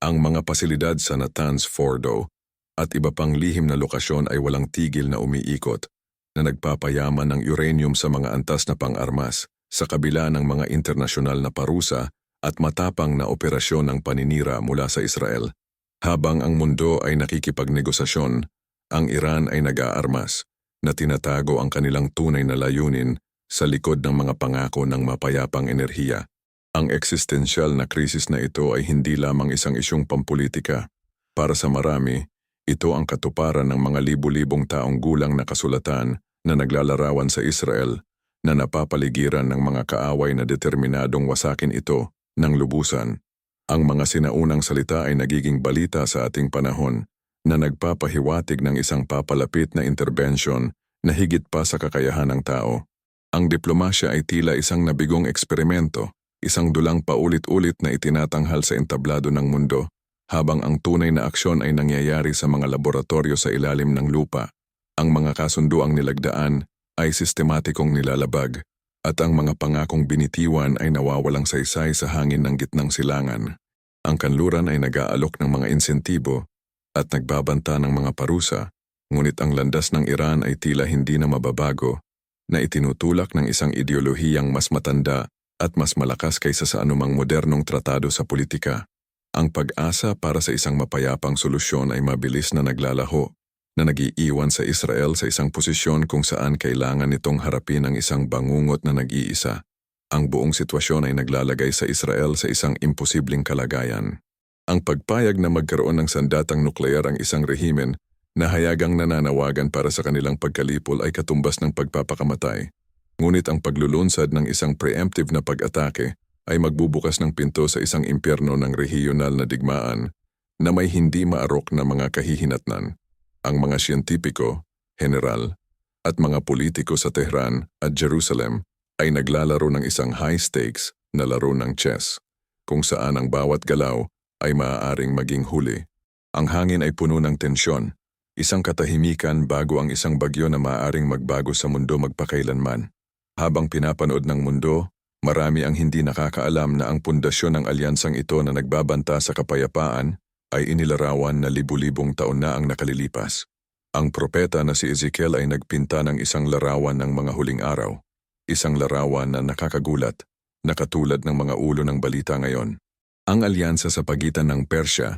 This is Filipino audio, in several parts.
Ang mga pasilidad sa Natanz Fordo at iba pang lihim na lokasyon ay walang tigil na umiikot na nagpapayaman ng uranium sa mga antas na pang-armas sa kabila ng mga internasyonal na parusa at matapang na operasyon ng paninira mula sa Israel. Habang ang mundo ay nakikipagnegosasyon, ang Iran ay nag-aarmas na tinatago ang kanilang tunay na layunin sa likod ng mga pangako ng mapayapang enerhiya. Ang eksistensyal na krisis na ito ay hindi lamang isang isyong pampolitika. Para sa marami, ito ang katuparan ng mga libu-libong taong gulang na kasulatan na naglalarawan sa Israel na napapaligiran ng mga kaaway na determinadong wasakin ito ng lubusan. Ang mga sinaunang salita ay nagiging balita sa ating panahon na nagpapahiwatig ng isang papalapit na interbensyon na higit pa sa kakayahan ng tao. Ang diplomasya ay tila isang nabigong eksperimento, isang dulang paulit-ulit na itinatanghal sa entablado ng mundo, habang ang tunay na aksyon ay nangyayari sa mga laboratorio sa ilalim ng lupa. Ang mga kasunduang nilagdaan ay sistematikong nilalabag, at ang mga pangakong binitiwan ay nawawalang saysay sa hangin ng gitnang silangan. Ang kanluran ay nag-aalok ng mga insentibo at nagbabanta ng mga parusa, ngunit ang landas ng Iran ay tila hindi na mababago, na itinutulak ng isang ideolohiyang mas matanda at mas malakas kaysa sa anumang modernong tratado sa politika. Ang pag-asa para sa isang mapayapang solusyon ay mabilis na naglalaho, na nagiiwan sa Israel sa isang posisyon kung saan kailangan nitong harapin ang isang bangungot na nag-iisa. Ang buong sitwasyon ay naglalagay sa Israel sa isang imposibleng kalagayan. Ang pagpayag na magkaroon ng sandatang nuklear ang isang rehimen na hayagang nananawagan para sa kanilang pagkalipol ay katumbas ng pagpapakamatay. Ngunit ang paglulunsad ng isang preemptive na pag-atake ay magbubukas ng pinto sa isang impyerno ng rehiyonal na digmaan na may hindi maarok na mga kahihinatnan. Ang mga siyentipiko, general, at mga politiko sa Tehran at Jerusalem ay naglalaro ng isang high-stakes na laro ng chess, kung saan ang bawat galaw ay maaaring maging huli. Ang hangin ay puno ng tensyon, isang katahimikan bago ang isang bagyo na maaaring magbago sa mundo magpakailanman. Habang pinapanood ng mundo, marami ang hindi nakakaalam na ang pundasyon ng alyansang ito na nagbabanta sa kapayapaan ay inilarawan na libu-libong taon na ang nakalilipas. Ang propeta na si Ezekiel ay nagpinta ng isang larawan ng mga huling araw, isang larawan na nakakagulat, na katulad ng mga ulo ng balita ngayon. Ang alyansa sa pagitan ng Persya,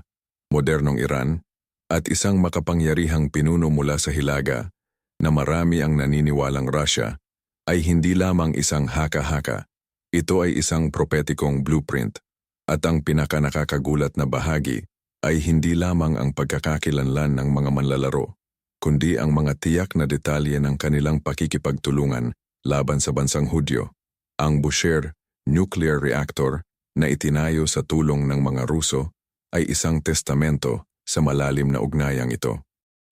modernong Iran, at isang makapangyarihang pinuno mula sa Hilaga na marami ang naniniwalang Russia ay hindi lamang isang haka-haka. Ito ay isang propetikong blueprint at ang pinakanakakagulat na bahagi ay hindi lamang ang pagkakakilanlan ng mga manlalaro, kundi ang mga tiyak na detalye ng kanilang pakikipagtulungan laban sa bansang Hudyo. Ang Bushehr nuclear reactor na itinayo sa tulong ng mga Ruso ay isang testamento sa malalim na ugnayang ito.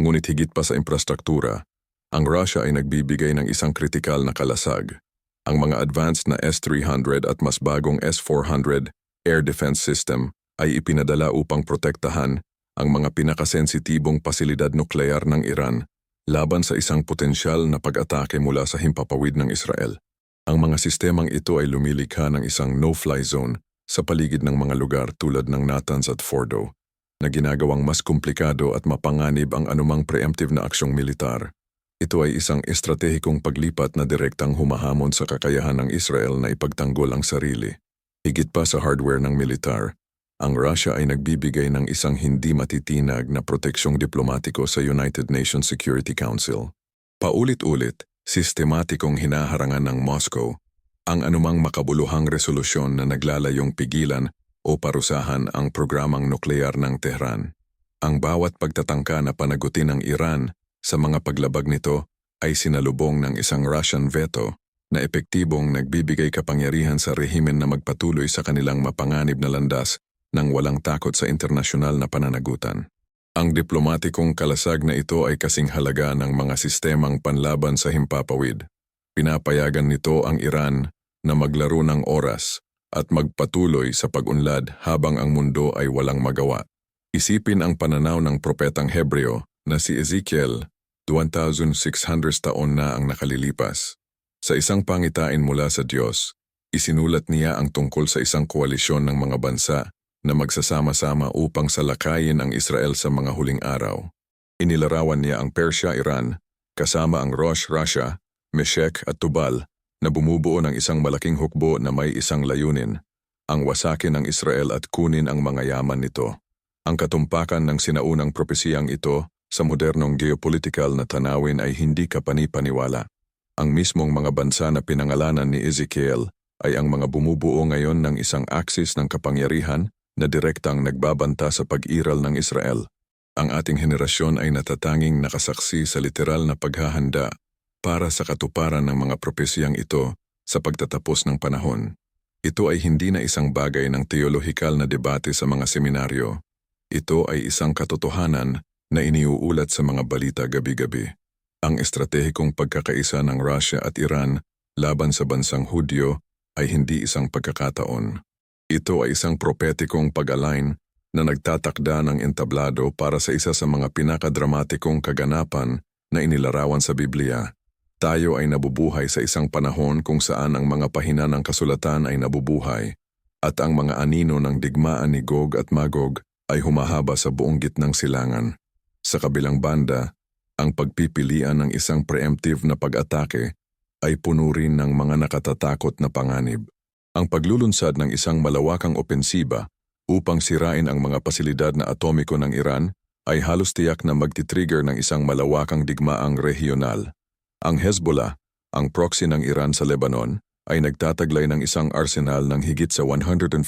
Ngunit higit pa sa infrastruktura, ang Russia ay nagbibigay ng isang kritikal na kalasag. Ang mga advanced na S-300 at mas bagong S-400 air defense system ay ipinadala upang protektahan ang mga pinakasensitibong pasilidad nuklear ng Iran laban sa isang potensyal na pag-atake mula sa himpapawid ng Israel. Ang mga sistemang ito ay lumilikha ng isang no-fly zone sa paligid ng mga lugar tulad ng Natanz at Fordo, na ginagawang mas komplikado at mapanganib ang anumang preemptive na aksyong militar. Ito ay isang estratehikong paglipat na direktang humahamon sa kakayahan ng Israel na ipagtanggol ang sarili. Higit pa sa hardware ng militar, ang Russia ay nagbibigay ng isang hindi matitinag na proteksyong diplomatiko sa United Nations Security Council. Paulit-ulit, sistematikong hinaharangan ng Moscow ang anumang makabuluhang resolusyon na naglalayong pigilan o parusahan ang programang nuklear ng Tehran. Ang bawat pagtatangka na panagutin ng Iran sa mga paglabag nito ay sinalubong ng isang Russian veto na epektibong nagbibigay kapangyarihan sa rehimen na magpatuloy sa kanilang mapanganib na landas nang walang takot sa internasyonal na pananagutan. Ang diplomatikong kalasag na ito ay kasing halaga ng mga sistemang panlaban sa himpapawid. Pinapayagan nito ang Iran na maglaro ng oras at magpatuloy sa pag-unlad habang ang mundo ay walang magawa. Isipin ang pananaw ng propetang Hebreo na si Ezekiel, 2,600 taon na ang nakalilipas. Sa isang pangitain mula sa Diyos, isinulat niya ang tungkol sa isang koalisyon ng mga bansa na magsasama-sama upang salakayin ang Israel sa mga huling araw. Inilarawan niya ang Persia, Iran, kasama ang Rosh, Russia, Meshek at Tubal na bumubuo ng isang malaking hukbo na may isang layunin, ang wasakin ng Israel at kunin ang mga yaman nito. Ang katumpakan ng sinaunang propesiyang ito sa modernong geopolitical na tanawin ay hindi kapani-paniwala. Ang mismong mga bansa na pinangalanan ni Ezekiel ay ang mga bumubuo ngayon ng isang aksis ng kapangyarihan na direktang nagbabanta sa pag-iral ng Israel. Ang ating henerasyon ay natatanging nakasaksi sa literal na paghahanda para sa katuparan ng mga propesiyang ito sa pagtatapos ng panahon. Ito ay hindi na isang bagay ng teolohikal na debate sa mga seminaryo. Ito ay isang katotohanan na iniuulat sa mga balita gabi-gabi. Ang estratehikong pagkakaisa ng Russia at Iran laban sa bansang Hudyo ay hindi isang pagkakataon. Ito ay isang propetikong pag-align na nagtatakda ng entablado para sa isa sa mga pinakadramatikong kaganapan na inilarawan sa Biblia. Tayo ay nabubuhay sa isang panahon kung saan ang mga pahina ng kasulatan ay nabubuhay at ang mga anino ng digmaan ni Gog at Magog ay humahaba sa buong gitnang silangan. Sa kabilang banda, ang pagpipilian ng isang preemptive na pag-atake ay puno rin ng mga nakatatakot na panganib. Ang paglulunsad ng isang malawakang opensiba upang sirain ang mga pasilidad na atomiko ng Iran ay halos tiyak na magtitrigger ng isang malawakang digmaang regional. Ang Hezbollah, ang proxy ng Iran sa Lebanon, ay nagtataglay ng isang arsenal ng higit sa 150,000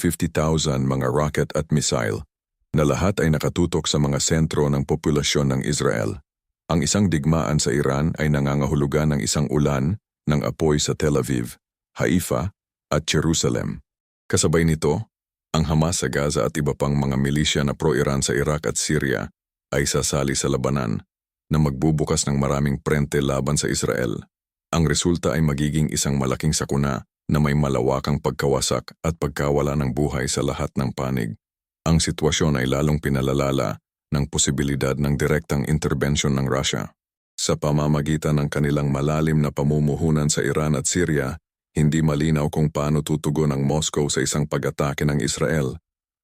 mga rocket at missile, na lahat ay nakatutok sa mga sentro ng populasyon ng Israel. Ang isang digmaan sa Iran ay nangangahulugan ng isang ulan ng apoy sa Tel Aviv, Haifa at Jerusalem. Kasabay nito, ang Hamas sa Gaza at iba pang mga milisya na pro-Iran sa Iraq at Syria ay sasali sa labanan na magbubukas ng maraming prente laban sa Israel. Ang resulta ay magiging isang malaking sakuna na may malawakang pagkawasak at pagkawala ng buhay sa lahat ng panig. Ang sitwasyon ay lalong pinalalala ng posibilidad ng direktang intervention ng Russia. Sa pamamagitan ng kanilang malalim na pamumuhunan sa Iran at Syria, hindi malinaw kung paano tutugon ang Moscow sa isang pag-atake ng Israel.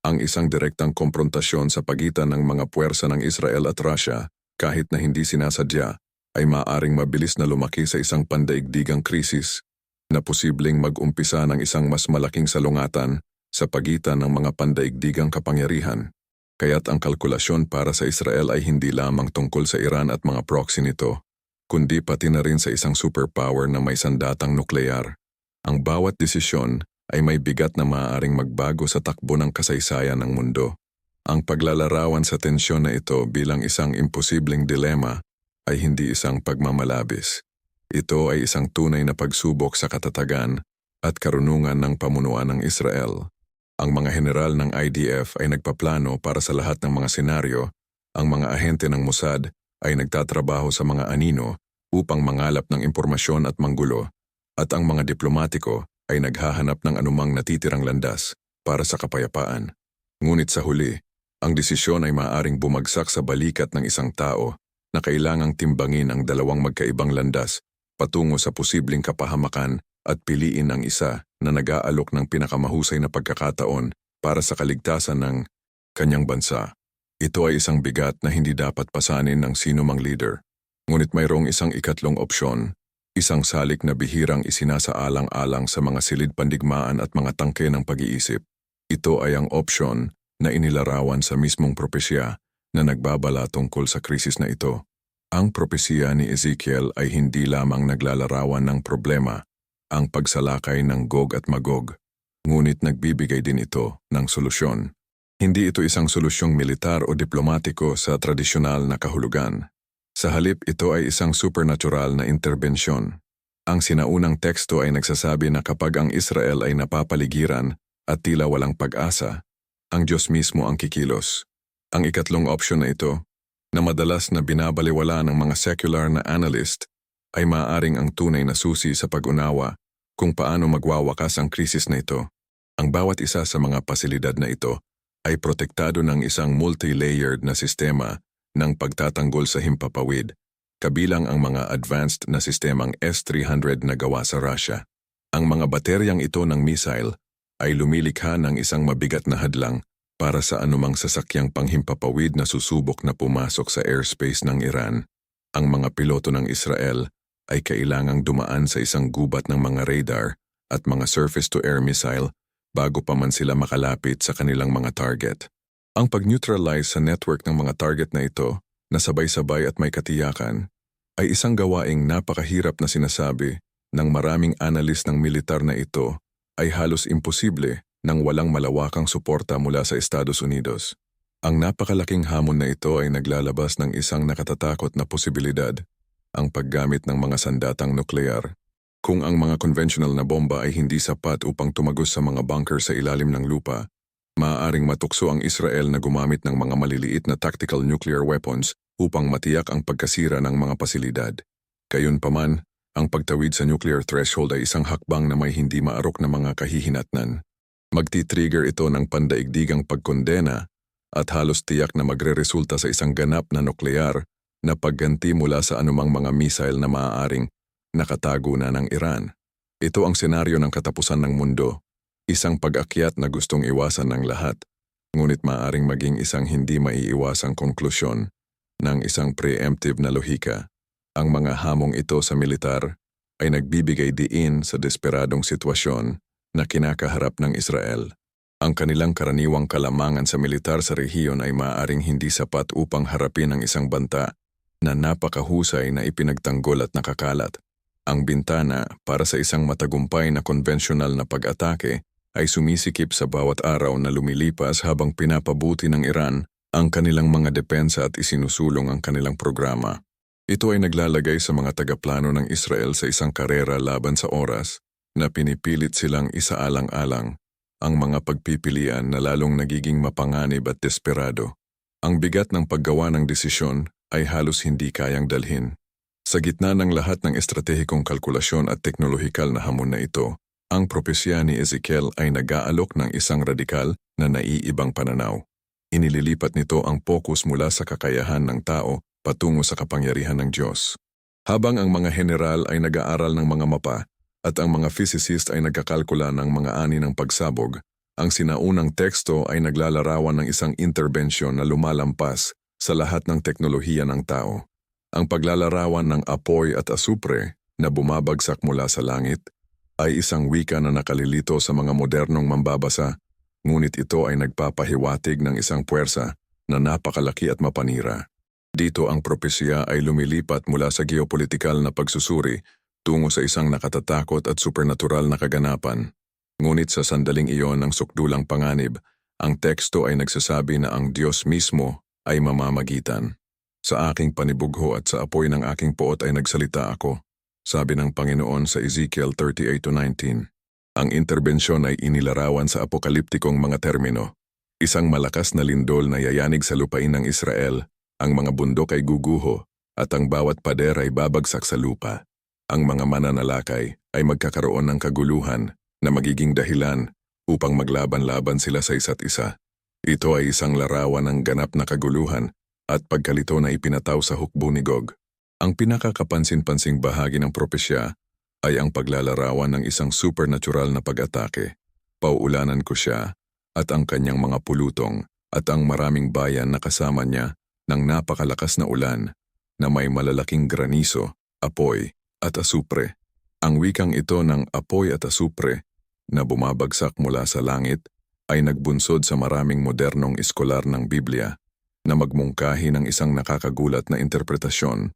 Ang isang direktang komprontasyon sa pagitan ng mga puwersa ng Israel at Russia, kahit na hindi sinasadya, ay maaring mabilis na lumaki sa isang pandaigdigang krisis na posibleng mag-umpisa ng isang mas malaking salungatan sa pagitan ng mga pandaigdigang kapangyarihan. Kaya't ang kalkulasyon para sa Israel ay hindi lamang tungkol sa Iran at mga proxy nito, kundi pati na rin sa isang superpower na may sandatang nuklear. Ang bawat desisyon ay may bigat na maaaring magbago sa takbo ng kasaysayan ng mundo. Ang paglalarawan sa tensyon na ito bilang isang imposibleng dilema ay hindi isang pagmamalabis. Ito ay isang tunay na pagsubok sa katatagan at karunungan ng pamunuan ng Israel. Ang mga general ng IDF ay nagpaplano para sa lahat ng mga senaryo. Ang mga ahente ng Mossad ay nagtatrabaho sa mga anino upang mangalap ng impormasyon at manggulo at ang mga diplomatiko ay naghahanap ng anumang natitirang landas para sa kapayapaan. Ngunit sa huli, ang desisyon ay maaaring bumagsak sa balikat ng isang tao na kailangang timbangin ang dalawang magkaibang landas patungo sa posibleng kapahamakan at piliin ang isa na nag-aalok ng pinakamahusay na pagkakataon para sa kaligtasan ng kanyang bansa. Ito ay isang bigat na hindi dapat pasanin ng sino mang leader. Ngunit mayroong isang ikatlong opsyon Isang salik na bihirang isinasaalang-alang sa mga silid pandigmaan at mga tangke ng pag-iisip. Ito ay ang opsyon na inilarawan sa mismong propesya na nagbabala tungkol sa krisis na ito. Ang propesya ni Ezekiel ay hindi lamang naglalarawan ng problema, ang pagsalakay ng Gog at Magog, ngunit nagbibigay din ito ng solusyon. Hindi ito isang solusyong militar o diplomatiko sa tradisyonal na kahulugan. Sa halip ito ay isang supernatural na interbensyon. Ang sinaunang teksto ay nagsasabi na kapag ang Israel ay napapaligiran at tila walang pag-asa, ang Diyos mismo ang kikilos. Ang ikatlong opsyon na ito, na madalas na binabaliwala ng mga secular na analyst, ay maaaring ang tunay na susi sa pag-unawa kung paano magwawakas ang krisis na ito. Ang bawat isa sa mga pasilidad na ito ay protektado ng isang multi-layered na sistema ng pagtatanggol sa himpapawid, kabilang ang mga advanced na sistemang S-300 na gawa sa Russia. Ang mga bateryang ito ng missile ay lumilikha ng isang mabigat na hadlang para sa anumang sasakyang panghimpapawid na susubok na pumasok sa airspace ng Iran. Ang mga piloto ng Israel ay kailangang dumaan sa isang gubat ng mga radar at mga surface-to-air missile bago pa man sila makalapit sa kanilang mga target. Ang pag-neutralize sa network ng mga target na ito na sabay-sabay at may katiyakan ay isang gawaing napakahirap na sinasabi ng maraming analis ng militar na ito ay halos imposible nang walang malawakang suporta mula sa Estados Unidos. Ang napakalaking hamon na ito ay naglalabas ng isang nakatatakot na posibilidad, ang paggamit ng mga sandatang nuklear. Kung ang mga conventional na bomba ay hindi sapat upang tumagos sa mga bunker sa ilalim ng lupa, maaaring matukso ang Israel na gumamit ng mga maliliit na tactical nuclear weapons upang matiyak ang pagkasira ng mga pasilidad. Gayunpaman, ang pagtawid sa nuclear threshold ay isang hakbang na may hindi maarok na mga kahihinatnan. Magti-trigger ito ng pandaigdigang pagkondena at halos tiyak na magreresulta sa isang ganap na nuklear na pagganti mula sa anumang mga missile na maaaring nakatago na ng Iran. Ito ang senaryo ng katapusan ng mundo, isang pag-akyat na gustong iwasan ng lahat, ngunit maaaring maging isang hindi maiiwasang konklusyon ng isang preemptive na lohika. Ang mga hamong ito sa militar ay nagbibigay diin sa desperadong sitwasyon na kinakaharap ng Israel. Ang kanilang karaniwang kalamangan sa militar sa rehiyon ay maaaring hindi sapat upang harapin ang isang banta na napakahusay na ipinagtanggol at nakakalat. Ang bintana para sa isang matagumpay na konvensyonal na pag-atake ay sumisikip sa bawat araw na lumilipas habang pinapabuti ng Iran ang kanilang mga depensa at isinusulong ang kanilang programa. Ito ay naglalagay sa mga tagaplano ng Israel sa isang karera laban sa oras na pinipilit silang isaalang-alang ang mga pagpipilian na lalong nagiging mapanganib at desperado. Ang bigat ng paggawa ng desisyon ay halos hindi kayang dalhin. Sa gitna ng lahat ng estratehikong kalkulasyon at teknolohikal na hamon na ito, ang propesya ni Ezekiel ay nag-aalok ng isang radikal na naiibang pananaw. Inililipat nito ang pokus mula sa kakayahan ng tao patungo sa kapangyarihan ng Diyos. Habang ang mga general ay nag-aaral ng mga mapa at ang mga physicist ay nagkakalkula ng mga ani ng pagsabog, ang sinaunang teksto ay naglalarawan ng isang interbensyon na lumalampas sa lahat ng teknolohiya ng tao. Ang paglalarawan ng apoy at asupre na bumabagsak mula sa langit ay isang wika na nakalilito sa mga modernong mambabasa, ngunit ito ay nagpapahiwatig ng isang puwersa na napakalaki at mapanira. Dito ang propesya ay lumilipat mula sa geopolitikal na pagsusuri tungo sa isang nakatatakot at supernatural na kaganapan. Ngunit sa sandaling iyon ng sukdulang panganib, ang teksto ay nagsasabi na ang Diyos mismo ay mamamagitan. Sa aking panibugho at sa apoy ng aking poot ay nagsalita ako, sabi ng Panginoon sa Ezekiel 38-19. Ang interbensyon ay inilarawan sa apokaliptikong mga termino. Isang malakas na lindol na yayanig sa lupain ng Israel, ang mga bundok ay guguho, at ang bawat pader ay babagsak sa lupa. Ang mga mananalakay ay magkakaroon ng kaguluhan na magiging dahilan upang maglaban-laban sila sa isa't isa. Ito ay isang larawan ng ganap na kaguluhan at pagkalito na ipinataw sa hukbo ni Gog. Ang pinakakapansin-pansing bahagi ng propesya ay ang paglalarawan ng isang supernatural na pag-atake. Pauulanan ko siya at ang kanyang mga pulutong at ang maraming bayan na kasama niya ng napakalakas na ulan na may malalaking graniso, apoy at asupre. Ang wikang ito ng apoy at asupre na bumabagsak mula sa langit ay nagbunsod sa maraming modernong eskolar ng Biblia na magmungkahi ng isang nakakagulat na interpretasyon.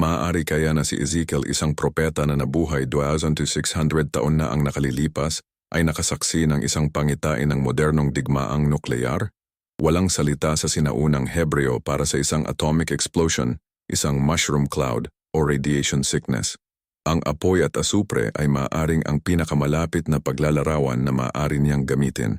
Maaari kaya na si Ezekiel isang propeta na nabuhay 2,600 taon na ang nakalilipas ay nakasaksi ng isang pangitain ng modernong digmaang nuklear? Walang salita sa sinaunang Hebreo para sa isang atomic explosion, isang mushroom cloud o radiation sickness. Ang apoy at asupre ay maaaring ang pinakamalapit na paglalarawan na maaari niyang gamitin.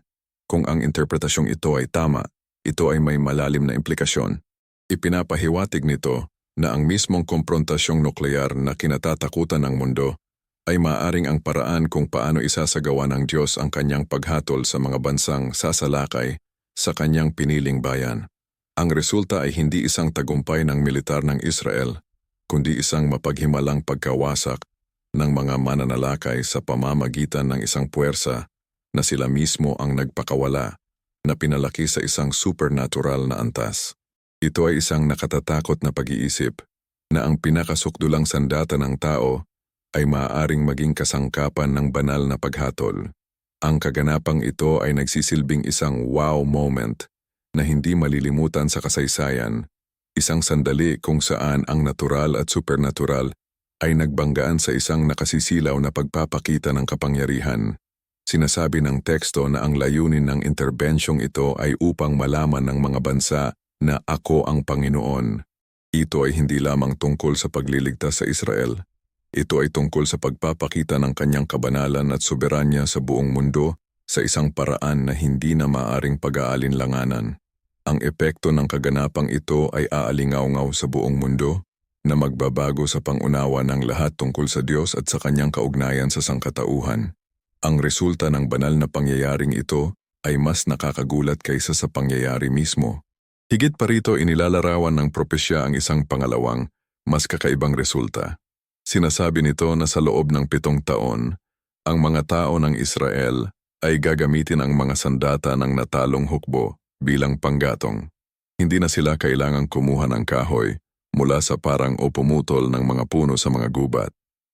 Kung ang interpretasyong ito ay tama, ito ay may malalim na implikasyon. Ipinapahiwatig nito na ang mismong komprontasyong nuklear na kinatatakutan ng mundo ay maaring ang paraan kung paano isasagawa ng Diyos ang kanyang paghatol sa mga bansang sasalakay sa kanyang piniling bayan. Ang resulta ay hindi isang tagumpay ng militar ng Israel, kundi isang mapaghimalang pagkawasak ng mga mananalakay sa pamamagitan ng isang puwersa na sila mismo ang nagpakawala na pinalaki sa isang supernatural na antas. Ito ay isang nakatatakot na pag-iisip na ang pinakasukdulang sandata ng tao ay maaaring maging kasangkapan ng banal na paghatol. Ang kaganapang ito ay nagsisilbing isang wow moment na hindi malilimutan sa kasaysayan, isang sandali kung saan ang natural at supernatural ay nagbanggaan sa isang nakasisilaw na pagpapakita ng kapangyarihan. Sinasabi ng teksto na ang layunin ng interbensyong ito ay upang malaman ng mga bansa na ako ang Panginoon. Ito ay hindi lamang tungkol sa pagliligtas sa Israel. Ito ay tungkol sa pagpapakita ng kanyang kabanalan at soberanya sa buong mundo sa isang paraan na hindi na maaring pag-aalinlanganan. Ang epekto ng kaganapang ito ay aalingaw-ngaw sa buong mundo na magbabago sa pangunawa ng lahat tungkol sa Diyos at sa kanyang kaugnayan sa sangkatauhan. Ang resulta ng banal na pangyayaring ito ay mas nakakagulat kaysa sa pangyayari mismo. Higit pa rito inilalarawan ng propesya ang isang pangalawang, mas kakaibang resulta. Sinasabi nito na sa loob ng pitong taon, ang mga tao ng Israel ay gagamitin ang mga sandata ng natalong hukbo bilang panggatong. Hindi na sila kailangang kumuha ng kahoy mula sa parang o pumutol ng mga puno sa mga gubat,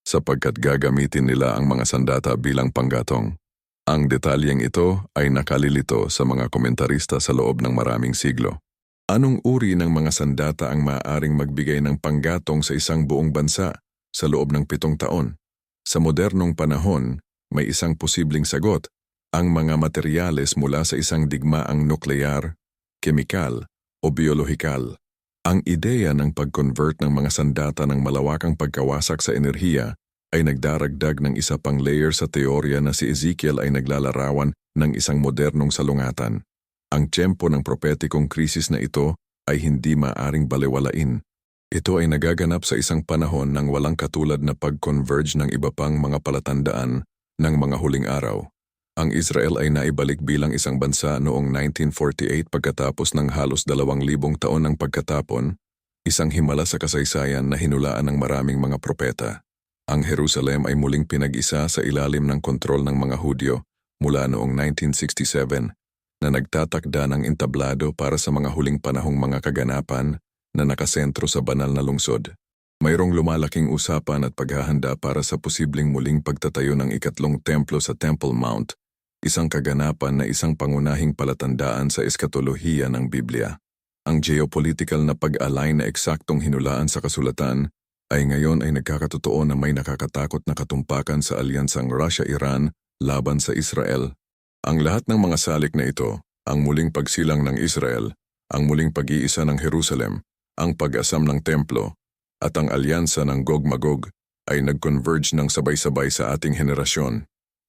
sapagkat gagamitin nila ang mga sandata bilang panggatong. Ang detalyeng ito ay nakalilito sa mga komentarista sa loob ng maraming siglo. Anong uri ng mga sandata ang maaaring magbigay ng panggatong sa isang buong bansa sa loob ng pitong taon? Sa modernong panahon, may isang posibleng sagot, ang mga materyales mula sa isang digmaang nuklear, kemikal o biolohikal. Ang ideya ng pag-convert ng mga sandata ng malawakang pagkawasak sa enerhiya ay nagdaragdag ng isa pang layer sa teorya na si Ezekiel ay naglalarawan ng isang modernong salungatan. Ang tiyempo ng propetikong krisis na ito ay hindi maaring balewalain. Ito ay nagaganap sa isang panahon ng walang katulad na pag-converge ng iba pang mga palatandaan ng mga huling araw. Ang Israel ay naibalik bilang isang bansa noong 1948 pagkatapos ng halos dalawang libong taon ng pagkatapon, isang himala sa kasaysayan na hinulaan ng maraming mga propeta. Ang Jerusalem ay muling pinag-isa sa ilalim ng kontrol ng mga Hudyo mula noong 1967 na nagtatakda ng entablado para sa mga huling panahong mga kaganapan na nakasentro sa banal na lungsod. Mayroong lumalaking usapan at paghahanda para sa posibleng muling pagtatayo ng ikatlong templo sa Temple Mount isang kaganapan na isang pangunahing palatandaan sa eskatolohiya ng Biblia. Ang geopolitical na pag-align na eksaktong hinulaan sa kasulatan ay ngayon ay nagkakatotoo na may nakakatakot na katumpakan sa alyansang Russia-Iran laban sa Israel. Ang lahat ng mga salik na ito, ang muling pagsilang ng Israel, ang muling pag-iisa ng Jerusalem, ang pag-asam ng templo, at ang alyansa ng Gog-Magog ay nag-converge ng sabay-sabay sa ating henerasyon.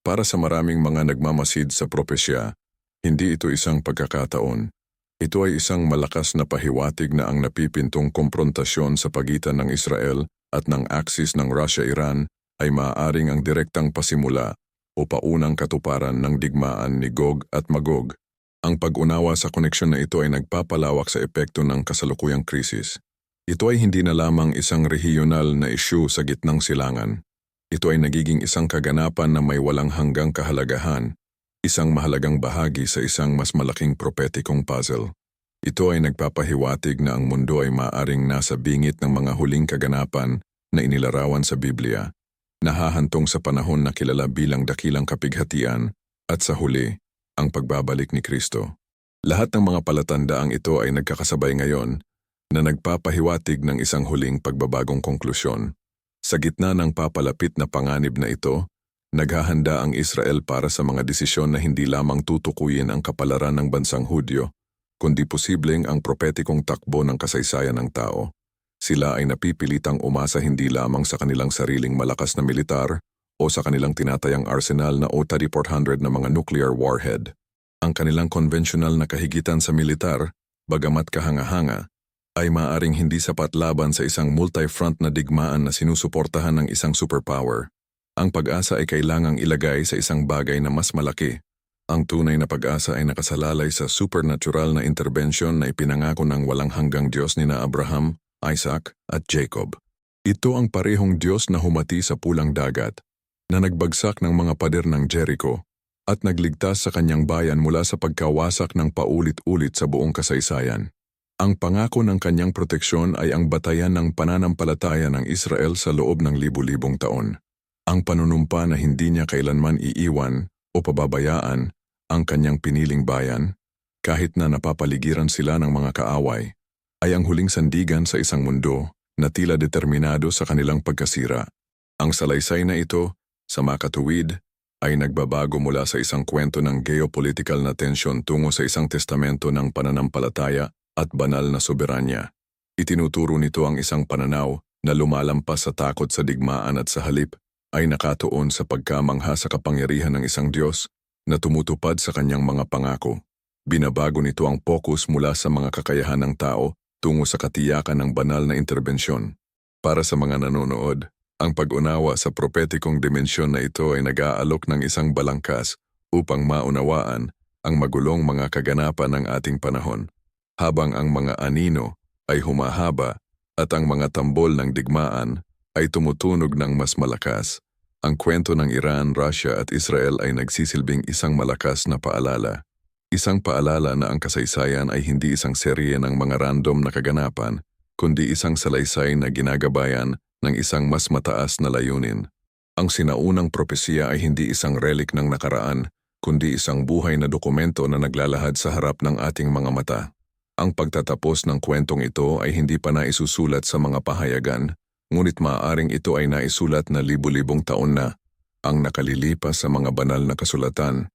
Para sa maraming mga nagmamasid sa propesya, hindi ito isang pagkakataon. Ito ay isang malakas na pahiwatig na ang napipintong komprontasyon sa pagitan ng Israel at ng Axis ng Russia-Iran ay maaaring ang direktang pasimula o paunang katuparan ng digmaan ni Gog at Magog. Ang pag-unawa sa koneksyon na ito ay nagpapalawak sa epekto ng kasalukuyang krisis. Ito ay hindi na lamang isang regional na isyu sa gitnang silangan. Ito ay nagiging isang kaganapan na may walang hanggang kahalagahan, isang mahalagang bahagi sa isang mas malaking propetikong puzzle. Ito ay nagpapahiwatig na ang mundo ay maaring nasa bingit ng mga huling kaganapan na inilarawan sa Biblia, nahahantong sa panahon na kilala bilang dakilang kapighatian at sa huli, ang pagbabalik ni Kristo. Lahat ng mga palatandaang ito ay nagkakasabay ngayon na nagpapahiwatig ng isang huling pagbabagong konklusyon. Sa gitna ng papalapit na panganib na ito, naghahanda ang Israel para sa mga desisyon na hindi lamang tutukuyin ang kapalaran ng bansang Hudyo, kundi posibleng ang propetikong takbo ng kasaysayan ng tao. Sila ay napipilitang umasa hindi lamang sa kanilang sariling malakas na militar o sa kanilang tinatayang arsenal na OTA-400 na mga nuclear warhead. Ang kanilang konvensyonal na kahigitan sa militar, bagamat kahanga-hanga, ay maaring hindi sapat laban sa isang multi-front na digmaan na sinusuportahan ng isang superpower. Ang pag-asa ay kailangang ilagay sa isang bagay na mas malaki. Ang tunay na pag-asa ay nakasalalay sa supernatural na intervention na ipinangako ng walang hanggang Diyos ni na Abraham, Isaac at Jacob. Ito ang parehong Diyos na humati sa pulang dagat, na nagbagsak ng mga pader ng Jericho, at nagligtas sa kanyang bayan mula sa pagkawasak ng paulit-ulit sa buong kasaysayan. Ang pangako ng kanyang proteksyon ay ang batayan ng pananampalataya ng Israel sa loob ng libu-libong taon. Ang panunumpa na hindi niya kailanman iiwan o pababayaan ang kanyang piniling bayan, kahit na napapaligiran sila ng mga kaaway, ay ang huling sandigan sa isang mundo na tila determinado sa kanilang pagkasira. Ang salaysay na ito, sa makatuwid, ay nagbabago mula sa isang kwento ng geopolitical na tensyon tungo sa isang testamento ng pananampalataya at banal na soberanya. Itinuturo nito ang isang pananaw na lumalampas sa takot sa digmaan at sa halip ay nakatuon sa pagkamangha sa kapangyarihan ng isang Diyos na tumutupad sa kanyang mga pangako. Binabago nito ang pokus mula sa mga kakayahan ng tao tungo sa katiyakan ng banal na interbensyon. Para sa mga nanonood, ang pag-unawa sa propetikong dimensyon na ito ay nag-aalok ng isang balangkas upang maunawaan ang magulong mga kaganapan ng ating panahon, habang ang mga anino ay humahaba at ang mga tambol ng digmaan ay tumutunog ng mas malakas. Ang kwento ng Iran, Russia at Israel ay nagsisilbing isang malakas na paalala. Isang paalala na ang kasaysayan ay hindi isang serye ng mga random na kaganapan, kundi isang salaysay na ginagabayan ng isang mas mataas na layunin. Ang sinaunang propesiya ay hindi isang relic ng nakaraan, kundi isang buhay na dokumento na naglalahad sa harap ng ating mga mata. Ang pagtatapos ng kwentong ito ay hindi pa naisusulat sa mga pahayagan, ngunit maaaring ito ay naisulat na libu-libong taon na ang nakalilipas sa mga banal na kasulatan